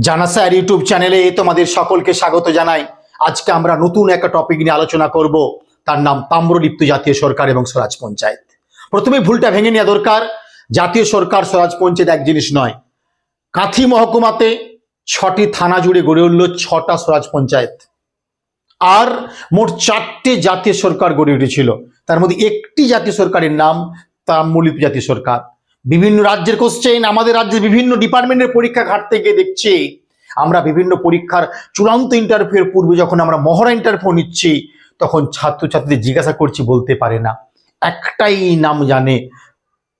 জানাসা আর YouTube চ্যানেলে তোমাদের সকলকে স্বাগত জানাই। আজকে আমরা নতুন একটা টপিক নিয়ে আলোচনা করব। তার নাম তাম্রলিপ্ত জাতীয় সরকার এবং স্বরাজ পঞ্চায়েত। প্রথমে ভুলটা ভেঙে নেওয়া দরকার। জাতীয় সরকার, স্বরাজ পঞ্চায়েত এক জিনিস নয়। কাঁথি মহকুমাতে ছটি থানা জুড়ে গড়ে উঠল ছটা স্বরাজ পঞ্চায়েত। আর মোট চারটে জাতীয় সরকার গড়ে উঠেছিল। তার মধ্যে একটি জাতীয় সরকারের নাম তাম্রলিপ্ত জাতীয় সরকার। বিভিন্ন রাজ্যের কোশ্চেন আমাদের রাজ্যের বিভিন্ন ডিপার্টমেন্টের পরীক্ষা ঘাটতে গিয়ে দেখছি। আমরা বিভিন্ন পরীক্ষার চূড়ান্ত ইন্টারভিউর পূর্বে যখন আমরা মহড়া ইন্টারভিউ নিচ্ছি, তখন ছাত্রছাত্রীদের জিজ্ঞাসা করছি, বলতে পারে না। একটাই নাম জানে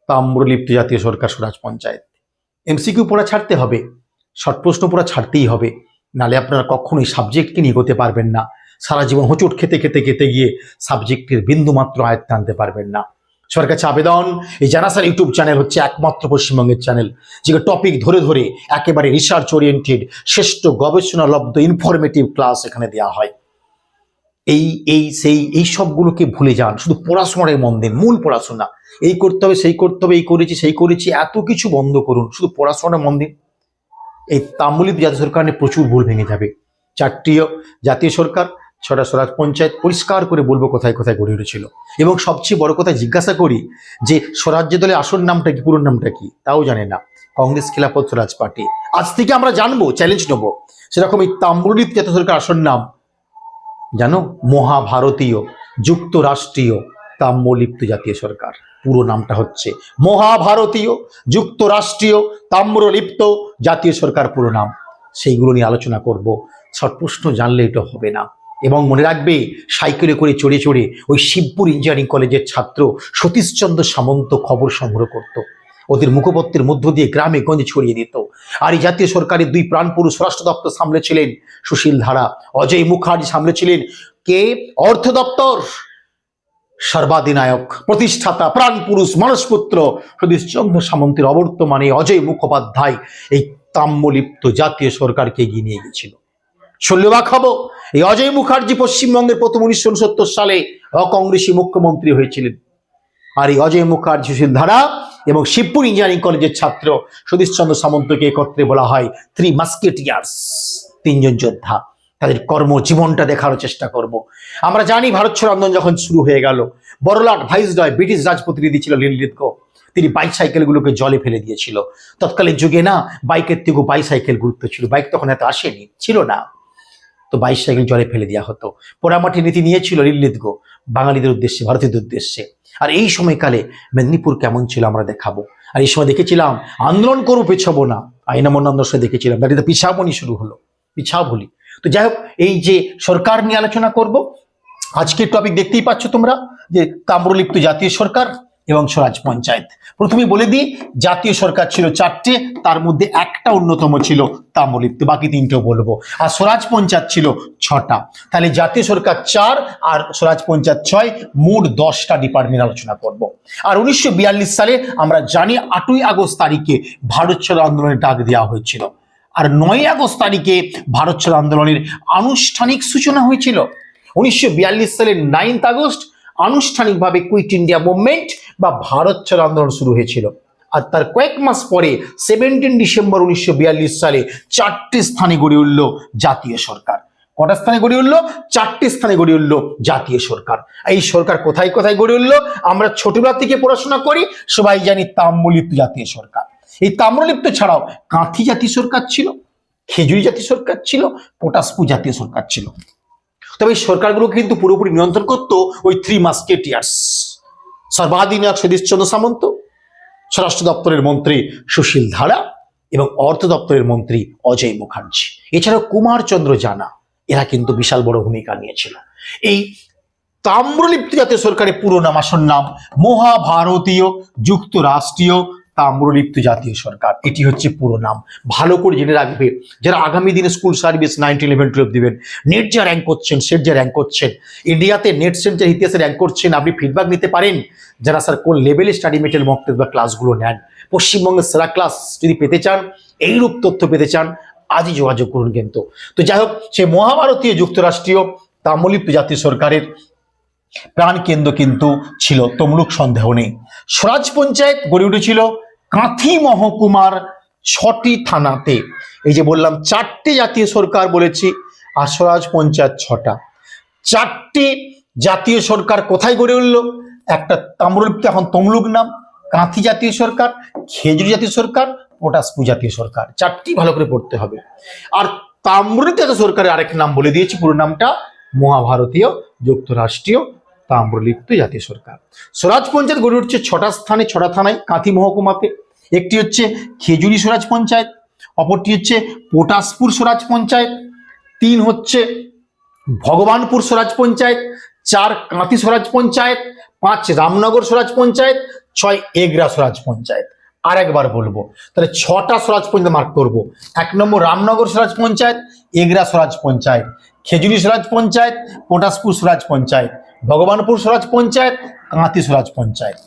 তাম্রলিপ্ত জাতীয় সরকার স্বরাজ পঞ্চায়েত। এমসিকিউ পড়া ছাড়তে হবে। শর্ট প্রশ্ন পড়া ছাড়তেই হবে। নালে আপনারা কখনোই সাবজেক্টকে নিয়ে এগোতে পারবেন না। সারা জীবন হোঁচট খেতে খেতে খেতে গিয়ে সাবজেক্টের বিন্দুমাত্র আয়ত্তে আনতে পারবেন না। সবার কাছে আবেদন। এই জানাসার ইউটিউব চ্যানেল হচ্ছে একমাত্র পশ্চিমবঙ্গের চ্যানেল যেটা টপিক ধরে ধরে একেবারে রিসার্চ ওরিয়েন্টেড শ্রেষ্ঠ গবেষণালব্ধ ইনফরমেটিভ ক্লাস এখানে দেওয়া হয়। এই এই, সেই, এই সবগুলোকে ভুলে যান। শুধু পড়াশোনায় মন দিন, মূল পড়াশোনা। এই করতে হবে, সেই করতে হবে, এই করেছি, সেই করেছি, এত কিছু বন্ধ করুন। শুধু পড়াশোনায় মন দিন। এই তাম্বলিপ জাতীয় সরকার নিয়ে প্রচুর ভুল ভেঙে যাবে। চারটি জাতীয় সরকার ছটা স্বরাজ পঞ্চায়েত পরিষ্কার করে বলব কোথায় কোথায় গড়ে উঠেছিল। এবং সবচেয়ে বড় কথা জিজ্ঞাসা করি যে স্বরাজ্য দলের আসল নামটা কি, পুরো নামটা কি? তাও জানে না। কংগ্রেস খিলাফত স্বরাজ পার্টি। আজ থেকে আমরা জানব চ্যালেঞ্জ নেব। সেরকম এই তাম্রলিপ জাতীয় সরকার আসল নাম। জানো? মহাভারতীয়, যুক্তরাষ্ট্রীয় তাম্রলিপ্ত জাতীয় সরকার। পুরো নামটা হচ্ছে মহাভারতীয়, যুক্তরাষ্ট্রীয়, তাম্রলিপ্ত জাতীয় সরকার পুরো নাম। সেইগুলো নিয়ে আলোচনা করব। শর্ট প্রশ্ন জানলে এটা হবে না। এবং মনে রাখবে, সাইকেলে করে চড়ে চড়ে ওই শিবপুর ইঞ্জিনিয়ারিং কলেজের ছাত্র সতীশচন্দ্র সামন্ত খবর সংগ্রহ করত। ওদের মুখপত্রের মধ্য দিয়ে গ্রামে গঞ্জে ছড়িয়ে দিত। আর এই জাতীয় সরকারের দুই প্রাণপুরুষ স্বরাষ্ট্র দপ্তর সামলেছিলেন সুশীল ধারা, অজয় মুখার্জি সামলেছিলেন কে? অর্থ দপ্তর। সর্বাধিনায়ক, প্রতিষ্ঠাতা প্রাণপুরুষ মানসপুত্র সতীশচন্দ্র সামন্তের অবর্তমানে অজয় মুখোপাধ্যায় এই তাম্যলিপ্ত জাতীয় সরকারকে এগিয়ে নিয়ে গেছিল। শল্যবাক হব এই অজয় মুখার্জি পশ্চিমবঙ্গের প্রথম উনিশশো উনসত্তর সালে অকংগ্রেসী মুখ্যমন্ত্রী হয়েছিলেন। আর এই অজয় মুখার্জি ধারা এবং শিবপুর ইঞ্জিনিয়ারিং কলেজের ছাত্র সতীশচন্দ্র সামন্তকে একত্রে বলা হয় থ্রি মাস্কেটিয়ার্স তিনজন যোদ্ধা। তাদের কর্মজীবনটা দেখানোর চেষ্টা করব। আমরা জানি ভারত ছাড়ো আন্দোলন যখন শুরু হয়ে গেল, বড়লাট ভাইসরয় ব্রিটিশ রাজপ্রতিনিধি ছিল লিনলিথকো তিনি বাইসাইকেলগুলোকে জলে ফেলে দিয়েছিল। তৎকালীন যুগে না বাইকের থেকেও বাইসাইকেল গুরুত্ব ছিল। বাইক তখন এত আসেনি, ছিল না। তো বাইশ সাইকেল জলে ফেলে দেওয়া হতো। পোড়ামাটি নীতি নিয়েছিল লিল্লিতগো বাঙালিদের উদ্দেশ্যে, ভারতীয়দের উদ্দেশ্যে। আর এই সময়কালে মেদিনীপুর কেমন ছিল আমরা দেখাবো। আর এই সময় দেখেছিলাম, আন্দোলন করব পেছাবো না। আইনামন আন্দোলন দেখেছিলাম দাঁড়িয়ে পিছাবনি শুরু হলো। পিছাব বলি তো যাই হোক, এই যে সরকার নিয়ে আলোচনা করব, আজকের টপিক দেখতেই পাচ্ছ তোমরা যে তাম্রলিপ্ত জাতীয় সরকার এবং স্বরাজ পঞ্চায়েত। প্রথমে বলে দিই, জাতীয় সরকার ছিল চারটে, তার মধ্যে একটা অন্যতম ছিল তাম্রলিপ্ত, বাকি তিনটেও বলব। আর স্বরাজ পঞ্চায়েত ছিল ছটা। তাহলে জাতীয় সরকার চার আর স্বরাজ পঞ্চায়েত ছয়, মোট দশটা ডিপার্টমেন্ট আলোচনা করব। আর উনিশশো বিয়াল্লিশ সালে আমরা জানি আটই আগস্ট তারিখে ভারত ছাড়ো আন্দোলনের ডাক দেওয়া হয়েছিল। আর নয় আগস্ট তারিখে ভারত ছাড়ো আন্দোলনের আনুষ্ঠানিক সূচনা হয়েছিল। উনিশশো বিয়াল্লিশ সালের নাইন্থ আগস্ট আনুষ্ঠানিকভাবে কুইট ইন্ডিয়া মুভমেন্ট বা ভারত ছাড়ো আন্দোলন শুরু হয়েছিল। আর তার কয়েক মাস পরে সেভেন্টিন ডিসেম্বর উনিশশো সালে চারটি স্থানে গড়ে উঠল জাতীয় সরকার। কটা স্থানে গড়ে উঠল? চারটি স্থানে গড়ে উঠল জাতীয় সরকার। এই সরকার কোথায় কোথায় গড়ে উঠল? আমরা ছোটবেলা থেকে পড়াশোনা করি, সবাই জানি তাম্রলিপ্ত জাতীয় সরকার। এই তাম্রলিপ্ত ছাড়াও কাঁথি জাতীয় সরকার ছিল, খেজুরি জাতীয় সরকার ছিল পটাশপু জাতীয় সরকার ছিল। তবে সরকারগুলো কিন্তু পুরোপুরি নিয়ন্ত্রণ করতো ওই থ্রি মাস্কেটিয়ার্স সর্বাধিনায়ক সতীশচন্দ্র সামন্ত, স্বরাষ্ট্র দপ্তরের মন্ত্রী সুশীল ধারা এবং অর্থ দপ্তরের মন্ত্রী অজয় মুখার্জি। এছাড়াও কুমার চন্দ্র জানা, এরা কিন্তু বিশাল বড় ভূমিকা নিয়েছিল। এই তাম্রলিপ্ত জাতীয় সরকারের পুরো নাম আসল নাম মহাভারতীয়, যুক্তরাষ্ট্রীয় তাম্রলিপ্ত জাতীয় সরকার। এটি হচ্ছে পুরো নাম। ভালো করে জেনে রাখবে, যারা আগামী দিনে school service nineteen eleven twelve দিবেন নেট যা র্যাঙ্ক করছেন সেট যা র্যাঙ্ক করছেন ইন্ডিয়াতে নেট সেন্টার ইতিহাসে র্যাঙ্ক করছেন, আপনি ফিডব্যাক নিতে পারেন। যারা স্যার কোন লেভেলে স্টাডি মেটেরিয়াল মক্তেব বা ক্লাসগুলো নেন, পশ্চিমবঙ্গের সেরা ক্লাস যদি পেতে চান, এইরূপ তথ্য পেতে চান, আজই যোগাযোগ করুন কিন্তু। তো যাই হোক সে মহাভারতীয় যুক্তরাষ্ট্রীয় তাম্রলিপ্ত জাতীয় সরকারের প্রাণকেন্দ্র কিন্তু ছিল, তমলুক সন্দেহ নেই। স্বরাজ পঞ্চায়েত গড়ে উঠেছিল কাঁথি মহকুমার ছটি থানাতে। এই যে বললাম, চারটি জাতীয় সরকার বলেছি, আর স্বরাজ পঞ্চায়েত ছটা। চারটি জাতীয় সরকার কোথায় গড়ে উঠল? একটা তাম্রলিপ্ত এখন তমলুক নাম, কাঁথি জাতীয় সরকার, খেজুরি জাতীয় সরকার পটাশপু জাতীয় সরকার। চারটি ভালো করে পড়তে হবে। আর তাম্রলিপ্ত জাতীয় সরকারের আরেক নাম বলে দিয়েছি, পুরো নামটা মহাভারতীয়, যুক্তরাষ্ট্রীয় তাম্রলিপ্ত জাতীয় সরকার। স্বরাজ পঞ্চায়েত গড়ে উঠছে ছটা স্থানে ছটা থানায় কাঁথি মহকুমাতে। একটি হচ্ছে খেজুরি স্বরাজ পঞ্চায়েত অপরটি হচ্ছে পটাশপুর স্বরাজ পঞ্চায়েত তিন হচ্ছে ভগবানপুর স্বরাজ পঞ্চায়েত চার কাঁথি স্বরাজ পঞ্চায়েত পাঁচ রামনগর স্বরাজ পঞ্চায়েত ছয় এগরা স্বরাজ পঞ্চায়েত আর একবার বলব, তাহলে ছটা স্বরাজ পঞ্চায়েত মার্ক করব। এক নম্বর রামনগর স্বরাজ পঞ্চায়েত এগরা স্বরাজ পঞ্চায়েত খেজুরি স্বরাজ পঞ্চায়েত পটাশপুর স্বরাজ পঞ্চায়েত ভগবানপুর স্বরাজ পঞ্চায়েত কাঁতি স্বরাজ পঞ্চায়েত।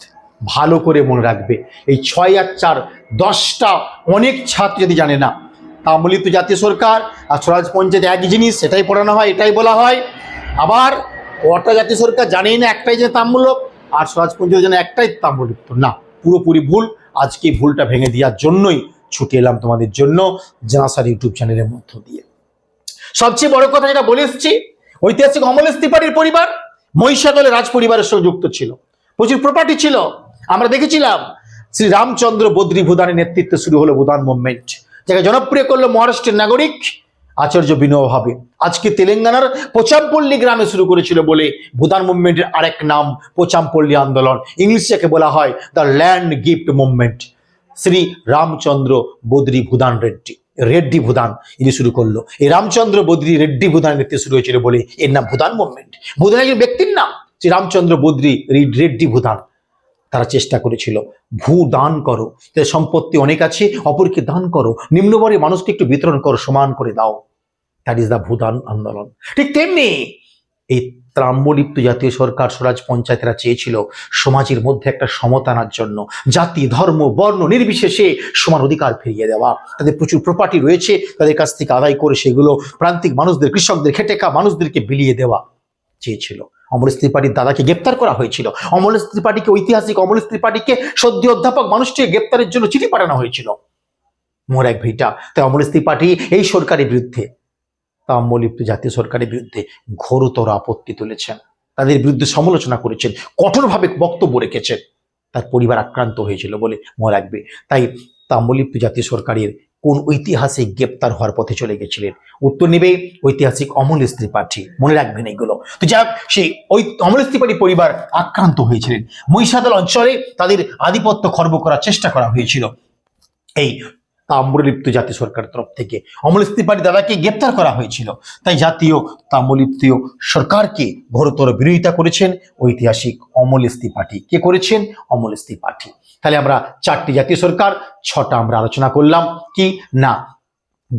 ভালো করে মনে রাখবে। এই ছয় আর চার, দশটা অনেক ছাত্র যদি জানে না, তাম্বলিত জাতীয় সরকার আর স্বরাজ পঞ্চায়েত এক জিনিস, সেটাই পড়ানো হয়, এটাই বলা হয়। আবার কটা জাতীয় সরকার জানেই না একটাই যে তাম্রমূলক আর স্বরাজ পঞ্চায়েত যেন একটাই তাম্রলিপ্ত না। পুরোপুরি ভুল, আজকে ভুলটা ভেঙে দেওয়ার জন্যই ছুটে এলাম তোমাদের জন্য জানাসার ইউটিউব চ্যানেলের মধ্য দিয়ে। সবচেয়ে বড় কথা যেটা বলে এসছি, ঐতিহাসিক অমলেশ ত্রিপাঠীর পরিবার মহিষাদলের রাজ পরিবারের সঙ্গে যুক্ত ছিল। প্রচুর প্রপার্টি ছিল। আমরা দেখেছিলাম, শ্রী রামচন্দ্র বদ্রী ভূদানের নেতৃত্বে শুরু হলো ভুদান মুভমেন্ট যাকে জনপ্রিয় করল মহারাষ্ট্রের নাগরিক আচার্য বিনয় ভাবে। আজকে তেলেঙ্গানার পোচামপল্লী গ্রামে শুরু করেছিল বলে ভুদান মুভমেন্টের আরেক নাম, পোচামপল্লী আন্দোলন। ইংলিশে যাকে বলা হয় the land gift movement Shri Ramchandra Badri Bhudan Reddy. Reddy Bhudan ইনি শুরু করল। এই রামচন্দ্র বদ্রী রেড্ডি ভূদান নেতৃত্বে শুরু হয়েছিল বলে এর নাম ভূদান মুভমেন্ট ভূদান একজন ব্যক্তির নাম শ্রী রামচন্দ্র বদ্রী রেড্ডি ভূদান। তারা চেষ্টা করেছিল, ভূ দান করো তাদের সম্পত্তি অনেক আছে, অপরকে দান করো নিম্নবর্গের মানুষকে একটু বিতরণ করো, সমান করে দাও। দ্যাট ইজ দ্য ভূদান আন্দোলন। ঠিক তেমনি এই ত্রাম্বলিপ্ত জাতীয় সরকার স্বরাজ পঞ্চায়েতরা চেয়েছিল সমাজের মধ্যে একটা সমতা আনার জন্য। জাতি, ধর্ম, বর্ণ নির্বিশেষে সমান অধিকার ফিরিয়ে দেওয়া। তাদের প্রচুর প্রপার্টি রয়েছে, তাদের কাছ থেকে আদায় করে সেগুলো প্রান্তিক মানুষদের, কৃষকদের খেটে খা মানুষদেরকে বিলিয়ে দেওয়া চেয়েছিল। অমরেশ ত্রিপাঠীর দাদাকে গ্রেপ্তার করা হয়েছিল। অমরেশ ত্রিপাঠীকে ঐতিহাসিক অমরেশ ত্রিপাঠীকে সদ্য অধ্যাপক মানুষটিকে গ্রেপ্তারের জন্য চিঠি পাঠানো হয়েছিল। মোর এক ভিটা। তাই অমরেশ ত্রিপাঠী এই সরকারের বিরুদ্ধে তাম্রলিপ্ত জাতীয় সরকারের বিরুদ্ধে ঘোরতর আপত্তি তুলেছেন। তাদের বিরুদ্ধে সমালোচনা করেছেন, কঠোরভাবে বক্তব্য রেখেছেন। তার পরিবার আক্রান্ত হয়েছিল বলে মনে রাখবে। তাই তাম্রলিপ্ত জাতীয় সরকারের কোন ঐতিহাসিক গ্রেপ্তার হওয়ার পথে চলে গেছিলেন? উত্তর নেবে ঐতিহাসিক অমলেশ ত্রিপাঠী মনে রাখবেন এইগুলো তো যাক সেই ওই অমলেশ ত্রিপাঠী পরিবার আক্রান্ত হয়েছিলেন। মহিষাদল অঞ্চলে তাদের আধিপত্য খর্ব করার চেষ্টা করা হয়েছিল। এই তাম্রলিপ্ত জাতীয় সরকার তরফ থেকে। অমলেশ ত্রিপাঠী দাদাকে গ্রেপ্তার করা হয়েছিল। তাই জাতীয় তাম্রলিপ্ত সরকারকে ঘোরতর বিরোধিতা করেছেন ঐতিহাসিক অমলেশ ত্রিপাঠী কে করেছেন? অমলেশ ত্রিপাঠী তাহলে আমরা চারটি জাতীয় সরকার, ছটা আমরা আলোচনা করলাম, কি? না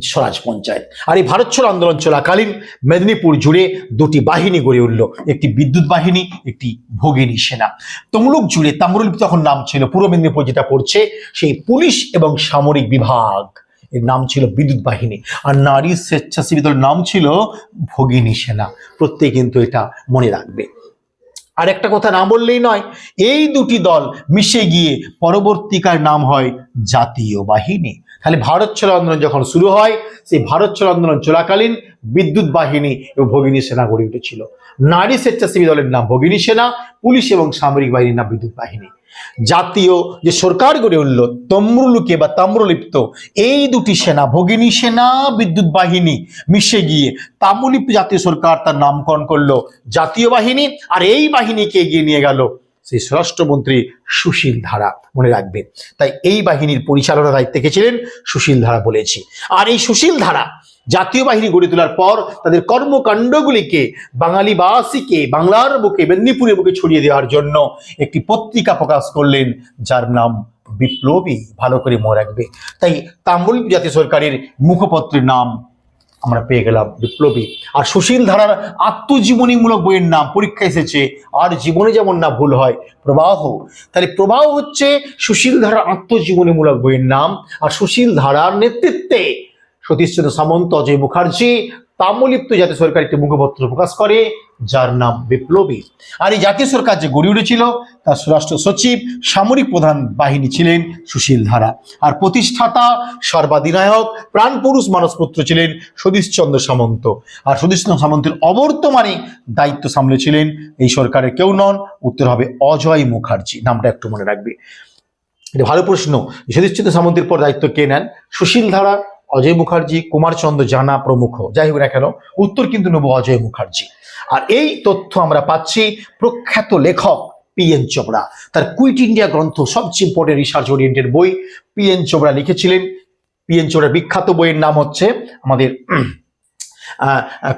স্বরাজ পঞ্চায়েত। আর এই ভারত ছাড়ো আন্দোলন চলাকালীন মেদিনীপুর জুড়ে দুটি বাহিনী গড়ে উঠল। একটি বিদ্যুৎ বাহিনী, একটি ভগিনী সেনা। তমলুক জুড়ে তাম্রলিপ তখন নাম ছিল, পূর্ব মেদিনীপুর যেটা পড়ছে, সেই পুলিশ এবং সামরিক বিভাগ। এর নাম ছিল বিদ্যুৎ বাহিনী। আর নারী স্বেচ্ছাসেবী দলের নাম ছিল ভগিনী সেনা। প্রত্যেকে কিন্তু এটা মনে রাখবে। আর একটা কথা না বললেই নয়, এই দুটি দল মিশে গিয়ে পরবর্তীকার নাম হয় জাতীয় বাহিনী। তাহলে ভারত ছাড়ো আন্দোলন যখন শুরু হয়, সেই ভারত ছাড়ো আন্দোলন চলাকালীন বিদ্যুৎ বাহিনী এবং ভগিনী সেনা গড়ে উঠেছিল। নারী স্বেচ্ছাসেবী দলের নাম ভগিনী সেনা, পুলিশ এবং সামরিক বাহিনীর নাম বিদ্যুৎ বাহিনী। জাতীয় যে সরকার গড়ে উঠল, তম্রুলুকে বা তাম্রলিপ্ত, এই দুটি সেনা, ভগিনী সেনা, বিদ্যুৎ বাহিনী মিশে গিয়ে তাম্রলিপ্ত জাতীয় সরকার তার নামকরণ করল জাতীয় বাহিনী আর এই বাহিনীকে এগিয়ে নিয়ে গেল সেই স্বরাষ্ট্রমন্ত্রী সুশীল ধারা, মনে রাখবে। তাই এই বাহিনীর পরিচালনার দায়িত্বে ছিলেন? সুশীল ধারা বলেছি। আর এই সুশীল ধারা জাতীয় বাহিনী গড়ে তোলার পর তাদের কর্মকাণ্ডগুলিকে বাঙালিবাসীকে, বাংলার বুকে, মেদিনীপুরের বুকে ছড়িয়ে দেওয়ার জন্য একটি পত্রিকা প্রকাশ করলেন, যার নাম বিপ্লবী। ভালো করে মনে রাখবে। তাই তাম্বুল জাতীয় সরকারের মুখপত্রের নাম আমরা পেয়ে গেলাম বিপ্লবী। আর সুশীল ধারার আত্মজীবনীমূলক বইয়ের নাম পরীক্ষা এসেছে, আর জীবনে যেমন না ভুল হয়, প্রবাহ। তাহলে প্রবাহ হচ্ছে সুশীল ধারার আত্মজীবনীমূলক বইয়ের নাম, আর সুশীল ধারার নেতৃত্বে সতীশচন্দ্র সামন্ত, অজয় মুখার্জি, তাম্রলিপ্ত জাতীয় সরকার একটি মুখপত্র প্রকাশ করে, যার নাম বিপ্লবী। আর এই জাতীয় সরকার যে গড়ে উঠেছিল, তার স্বরাষ্ট্র সচিব, সামরিক প্রধান বাহিনী ছিলেন সুশীল ধারা। আর প্রতিষ্ঠাতা, সর্বাধিনায়ক প্রাণপুরুষ মানসপুত্র ছিলেন সতীশচন্দ্র সামন্ত। আর সতীশচন্দ্র সামন্তের অবর্তমানে দায়িত্ব সামলেছিলেন এই সরকারের কেউ নন, উত্তর হবে অজয় মুখার্জি। নামটা একটু মনে রাখবে। এটা ভালো প্রশ্ন। সতীশচন্দ্র সামন্তের পর দায়িত্ব কে নেন? সুশীল ধারা। অজয় মুখার্জি, কুমারচন্দ্র জানা প্রমুখ। যাই হোক না কেন, উত্তর কিন্তু নেব অজয় মুখার্জি। আর এই তথ্য আমরা পাচ্ছি প্রখ্যাত লেখক পি এন চোপড়া। তার কুইট ইন্ডিয়া গ্রন্থ, সবচেয়ে ইম্পর্টেন্ট রিসার্চ ওরিয়েন্টেড বই পি এন চোপড়া লিখেছিলেন। পি এন চোপড়ার বিখ্যাত বইয়ের নাম হচ্ছে আমাদের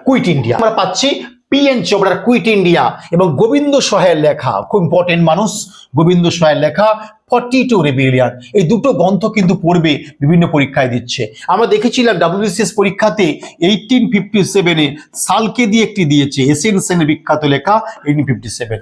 কুইট ইন্ডিয়া। আমরা পাচ্ছি পি এন চোপড়ার কুইট ইন্ডিয়া এবং গোবিন্দ সহায়ের লেখা। খুব ইম্পর্টেন্ট মানুষ, গোবিন্দ সহায়ের লেখা। ফর্টি টু রেবিলিয়ান এই দুটো গ্রন্থ কিন্তু পড়বে, বিভিন্ন পরীক্ষায় দিচ্ছে। আমরা দেখেছিলাম ডাব্লিউবিসিএস পরীক্ষাতে এইটিন ফিফটি সেভেনে সালকে দিয়ে একটি দিয়েছে এসএন সেনের বিখ্যাত লেখা eighteen fifty seven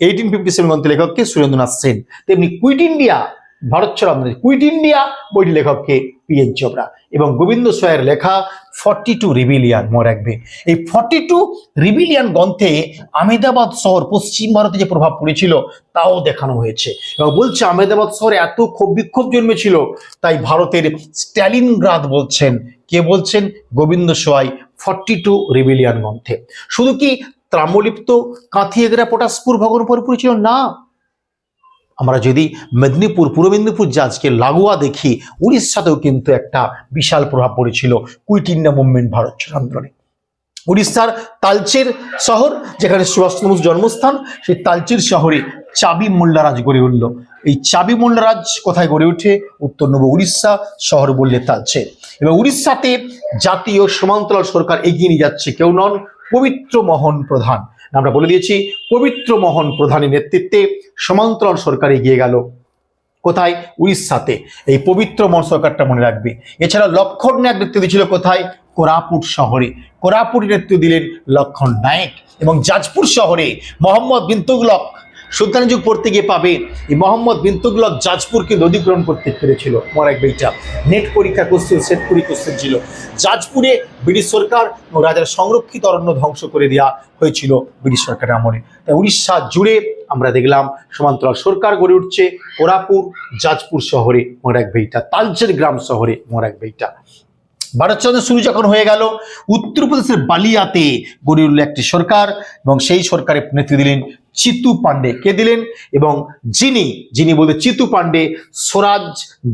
eighteen fifty seven গ্রন্থ লেখককে সুরেন্দ্রনাথ সেন। তেমনি কুইট ইন্ডিয়া ভারত ছাড়া আমাদের কুইট ইন্ডিয়া বইটি লেখককে পি এন চোপড়া এবং গোবিন্দ সয়ের লেখা ফর্টি টু রিবিলিয়ান মনে রাখবে। এই ফর্টি টু রিবিলিয়ান গ্রন্থে আমেদাবাদ শহর, পশ্চিম ভারতে যে প্রভাব পড়েছিল, তাও দেখানো হয়েছে। এবং বলছে আমেদাবাদ শহরে এত ক্ষোভ বিক্ষোভ জন্মেছিল, তাই ভারতের স্ট্যালিনগ্রাদ বলছেন। কে বলছেন? গোবিন্দ সোয়াই ফর্টি টু রিবিলিয়ান গ্রন্থে। শুধু কি ত্রাম্রলিপ্ত কাঁথি এগরা পটাশপুর ভগনপুর ছিল না। আমরা যদি মেদিনীপুর, পূর্ব মেদিনীপুর যে আজকে লাগোয়া দেখি, উড়িষ্যাতেও কিন্তু একটা বিশাল প্রভাব পড়েছিল কুইট ইন্ডিয়া মুভমেন্ট ভারত আন্দোলনে উড়িষ্যার তালচের শহর, যেখানে সুভাষচন্দ্র জন্মস্থান, সেই তালচের শহরে চাবি মোল্লারাজ গড়ে উঠল। এই চাবি মোল্লারাজ কোথায় গড়ে ওঠে? উত্তর নব উড়িষ্যা শহর বললে তালচে। এবং উড়িষ্যাতে জাতীয় সমান্তরাল সরকার এগিয়ে নিয়ে যাচ্ছে কেউ নন, পবিত্র মোহন প্রধান। আমরা বলে দিয়েছি, পবিত্র মোহন প্রধানের নেতৃত্বে সমান্তরাল সরকার এগিয়ে গেল। কোথায়? উড়িষ্যাতে। এই পবিত্র মোহন সরকারটা মনে রাখবে। এছাড়া লক্ষণ নায়ক নেতৃত্ব দিয়েছিল কোথায়? কোরাপুট শহরে। কোরাপুর নেতৃত্ব দিলেন লক্ষণ নায়ক এবং জাজপুর শহরে মোহাম্মদ বিন তুগলক। সুলতানি যুগ পড়তে গিয়ে পাবে। এই মোহাম্মদ বিন তুগলক জাজপুরকে অধিগ্রহণ করতে পেরেছিল। মরাক বেইটা নেট পরীক্ষা কোশ্চেন সেট কুড়ি কোশ্চেন ছিল জাজপুরে ব্রিটিশ সরকার ও রাজার সংরক্ষিত অরণ্য ধ্বংস করে দেওয়া হয়েছিল ব্রিটিশ সরকারের আমলে। তাই উড়িষ্যা জুড়ে আমরা দেখলাম সমান্তরাল সরকার গড়ে উঠছে কোরাপুর জাজপুর শহরে মরাক বেইটা তালচের গ্রাম শহরে মরাক বেইটা ভারতচন্দ্র শুরু যখন হয়ে গেল, উত্তরপ্রদেশের বালিয়াতে গড়ে উঠল একটি সরকার এবং সেই সরকারে নেতৃত্ব দিলেন চিতু পাণ্ডে। কে দিলেন? এবং যিনি যিনি বলতে চিতু পাণ্ডে স্বরাজ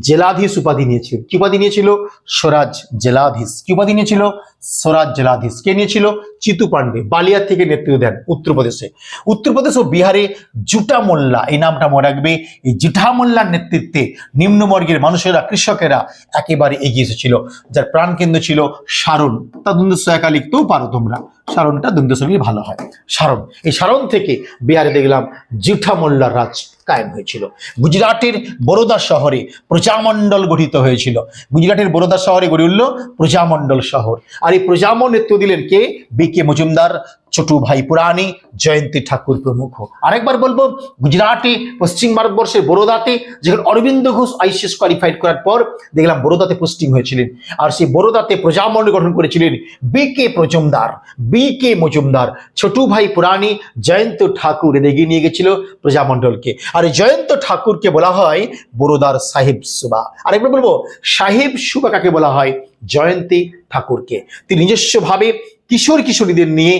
জেলাধীশ উপাধি নিয়েছিলেন। কি উপাধি নিয়েছিল? স্বরাজ জেলাধীশ। কি উপাধি নিয়েছিল? স্বরাজ জেলাধীশ। কে নিয়েছিল? চিতু পান্ডে বালিয়া থেকে নেতৃত্ব দেন উত্তরপ্রদেশে। উত্তরপ্রদেশ ও বিহারে জুটা মোল্লা। এই নামটা মনে রাখবে। এই জুটা মোল্লার নেতৃত্বে নিম্নবর্গের মানুষেরা, কৃষকেরা একেবারে এগিয়ে এসেছিল। যার প্রাণকেন্দ্র ছিল সারণ। তা দ্বন্দ্ব লিখতেও পারো তোমরা। সারণটা দ্বন্দ্ব ভালো হয়। সারণ। এই সারণ থেকে বিহারে দেখলাম জুঠা মোল্লার রাজ। কায়েম হয়েছিল। গুজরাটের বরোদা শহরে প্রজামণ্ডল গঠিত হয়েছিল। গুজরাটের বরোদা শহরে গড়ে উঠল প্রজামণ্ডল শহর। আর এই প্রজামণ্ডল নেতৃত্ব দিলেন কে? B K Majumdar. ছোটু ভাই পুরাণী জয়ন্তী ঠাকুর প্রমুখ। আরেকবার বলব, গুজরাটে, পশ্চিম ভারতবর্ষের বরোদাতে যেখানে অরবিন্দ ঘোষ আইসিএস কোয়ালিফাইড করার পর দেখলাম বরোদাতে পোস্টিং হয়েছিলেন। আর সেই বরোদাতে প্রজামণ্ডল গঠন করেছিলেন B K Majumdar B K Majumdar. Chhotubhai Purani Jayanta ঠাকুর এগিয়ে নিয়ে গেছিল প্রজামণ্ডলকে। আর জয়ন্ত ঠাকুরকে বলা হয় বরোদার সাহেব সুবা। আরেকবার বলব, সাহেব সুবা কাকে বলা হয়? জয়ন্তী ঠাকুরকে। তিনি নিজস্বভাবে কিশোর কিশোরীদের নিয়ে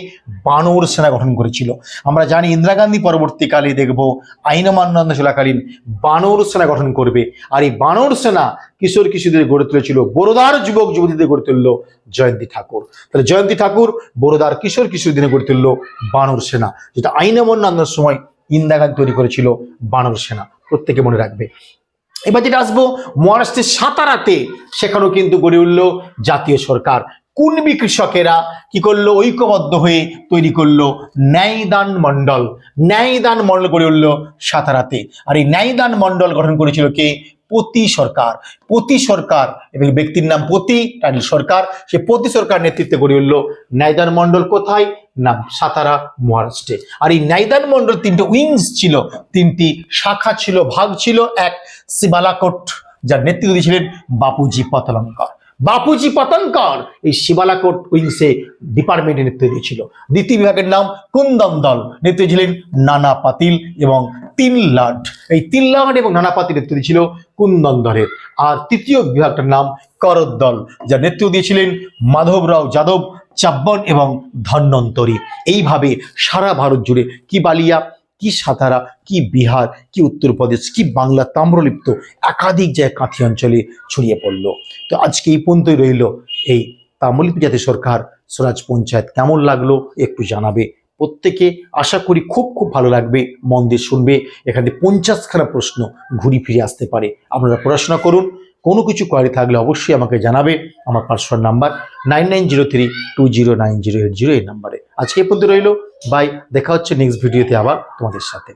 বানর সেনা গঠন করেছিল। আমরা জানি ইন্দিরা গান্ধী পরবর্তীকালে দেখব আইন অমান্য চলাকালীন বানর সেনা গঠন করবে। আর এই বানর সেনা কিশোর কিশোরীদের গড়ে তুলেছিল, বড়োদার যুবক যুবতীদের গড়ে তুলল জয়ন্তী ঠাকুর। তাহলে জয়ন্তী ঠাকুর বড়োদার কিশোর কিশোরীদের গড়ে তুলল বানর সেনা, যেটা আইন অমান্য সময় ইন্দিরা গান্ধী তৈরি করেছিল বানর সেনা। প্রত্যেকে মনে রাখবে। এবার যেটা আসব মহারাষ্ট্রের সাতারাতে, সেখানেও কিন্তু গড়ে উঠল জাতীয় সরকার। কুনবি কৃষকেরা কি করল? ঐক্যবদ্ধ হয়ে তৈরি করল ন্যায়দান মণ্ডল। ন্যায়দান মণ্ডল গড়ে উঠল সাতারাতে। আর এই ন্যায়দান মণ্ডল গঠন করেছিল কে? পতি সরকার। পতি সরকার এবং ব্যক্তির নাম পতি টাইটেল সরকার। সে পতি সরকার নেতৃত্বে গড়ে উঠল ন্যায়দান মণ্ডল কোথায়? নাম সাতারা, মহারাষ্ট্রে। আর এই ন্যায়দান মণ্ডল তিনটে উইংস ছিল। তিনটি শাখা ছিল, ভাগ ছিল। এক শিবালাকোট, যার নেতৃত্ব দিয়েছিলেন বাপুজি পতলঙ্কর। বাপুজি পাতানকর। এই শিবালাকোট উইংসে ডিপার্টমেন্টের নেতৃত্ব দিয়েছিল। দ্বিতীয় বিভাগের নাম কুন্দম দল। নেতৃত্ব ছিলেন নানা পাতিল এবং তিন লাট। এই তিন লাট এবং নানা পাতিল নেতৃত্ব দিয়েছিল কুন্দন দলের। আর তৃতীয় বিভাগটার নাম করদ দল, যার নেতৃত্ব দিয়েছিলেন মাধবরাও যাদব, চাব্বন এবং ধন্বন্তরী। এইভাবে সারা ভারত জুড়ে কি বালিয়া কি সাতারা, কি বিহার, কি উত্তরপ্রদেশ, কি বাংলা তাম্রলিপ্ত একাধিক জায়গায় কাঁথি অঞ্চলে ছড়িয়ে পড়ল। তো আজকে এই পর্যন্তই রইল। এই তাম্রলিপ্ত জাতি সরকার স্বরাজ পঞ্চায়েত কেমন লাগল একটু জানাবে। প্রত্যেকে আশা করি খুব খুব ভালো লাগবে, মন দিয়ে শুনবে। এখানে পঞ্চাশখানা প্রশ্ন ঘুরি ফিরে আসতে পারে। আপনারা পড়াশোনা করুন। কোনো কিছু কোয়ারি থাকলে অবশ্যই আমাকে জানাবে। আমার personal number nine nine zero three two zero nine zero eight zero এই নাম্বারে আজকে এই পর্যন্ত রইল। বাই দেখা হচ্ছে নেক্সট ভিডিওতে আবার তোমাদের সাথে।